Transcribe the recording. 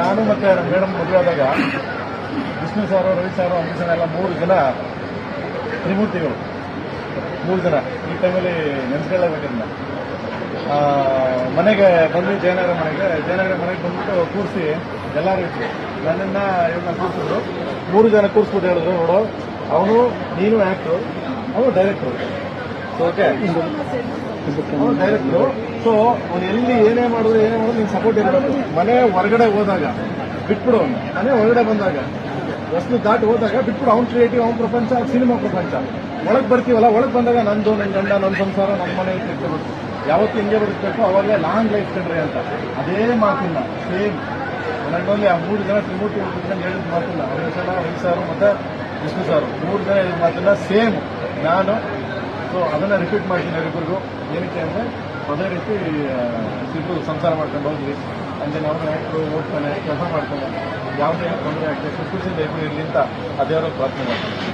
ನಾನು ಮತ್ತೆ ಮೇಡಮ್ ಮದುವೆ ಆದಾಗ ವಿಷ್ಣು ಸಾರು, ರವಿ ಸಾರು ಅಂಬರೀಷ್ ಎಲ್ಲ ಮೂರು ಜನ ತ್ರಿಮೂರ್ತಿಗಳು. ಮೂರು ಜನ. ಈ ಟೈಮಲ್ಲಿ ನೆನೆಸ್ಕೊಳ್ಳೇಬೇಕನ್ನ ಮನೆಗೆ ಬಂದು ಜಯನಗರ ಮನೆಗೆ ಜಯನಗರ ಮನೆಗೆ ಬಂದ್ಬಿಟ್ಟು ಕೂರಿಸಿ ಎಲ್ಲರೂ ಇತ್ತು ನನ್ನನ್ನ ಇವ್ರನ್ನ ಕೂರಿಸಿದ್ರು. ಮೂರು ಜನ ಕೂರಿಸ್ಬಿಟ್ಟು ಹೇಳಿದ್ರು, ನೋಡು, ಅವನು, ನೀನು ಆ್ಯಕ್ಟ್ರು ಅವನು ಡೈರೆಕ್ಟ್ರು ಓಕೆ ಸೊ ಅವ್ನು ಎಲ್ಲಿ ಏನೇ ಮಾಡಿದ್ರು ಏನೇ ಮಾಡಿದ್ರು ನೀನು ಸಪೋರ್ಟ್ ಇರಬೇಕು ಮನೆ ಹೊರಗಡೆ ಹೋದಾಗ ಬಿಟ್ಬಿಡು ಅವನು. ಮನೆ ಹೊರಗಡೆ ಬಂದಾಗ ವಸ್ತು ದಾಟಿ ಹೋದಾಗ ಬಿಟ್ಬಿಡು. ಅವ್ನು ಕ್ರಿಯೇಟಿವ್ ಅವ್ನ ಪ್ರಪಂಚ, ಸಿನಿಮಾ ಪ್ರಪಂಚ. ಒಳಗೆ ಬರ್ತೀವಲ್ಲ, ಒಳಗೆ ಬಂದಾಗ ನಂದು ನನ್ನ ಗಂಡ ನನ್ನ ಸಂಸಾರ ನನ್ನ ಮನೆ ಇಟ್ಕೊಬೇಕು ಯಾವತ್ತು ಹಿಂಗೆ ಬದುಕಬೇಕು, ಅವಾಗಲೇ ಲಾಂಗ್ ಲೈಫ್ ಕಂಡ್ರೆ ಅಂತ. ಅದೇ ಮಾತಿಲ್ಲ ಸೇಮ್ ನನ್ನಲ್ಲಿ ಆ ಮೂರು ಜನ ತ್ರಿಮೂರ್ತಿ ಹುಡುಗರು ಹೇಳಿದ ಮಾತಿಲ್ಲ. ಅವರ ಸಲ ಸಾರು ಮತ್ತೆ ವಿಷ್ಣು ಸಾರು. ಮೂರು ಜನ ಹೇಳಿದ ಮಾತಿಲ್ಲ ಸೇಮ್ ನಾನು ಸೊ ಅದನ್ನ ರಿಪೀಟ್ ಮಾಡ್ತೀನಿ ಅವರಿಬ್ಬರಿಗೂ ಏನಕ್ಕೆ ಅಂದರೆ, ಅದೇ ರೀತಿ ಇಬ್ಬರು ಸಂಸಾರ ಮಾಡ್ಕೊಂಡು ಹೋದ್ವಿ. ಅಂದರೆ ನಾವು ಆ್ಯಕ್ಟ್ರು ಓಡ್ತಾನೆ ಕೆಲಸ ಮಾಡ್ತಾನೆ. ಯಾವುದೇ ತೊಂದರೆ ಆಗ್ತದೆ ಖುಷಿಯಿಂದ ಇಬ್ಬರು ಇರಲಿ ಅಂತ ಅದೇ ಪ್ರಾರ್ಥನೆ ಮಾಡ್ತೀನಿ.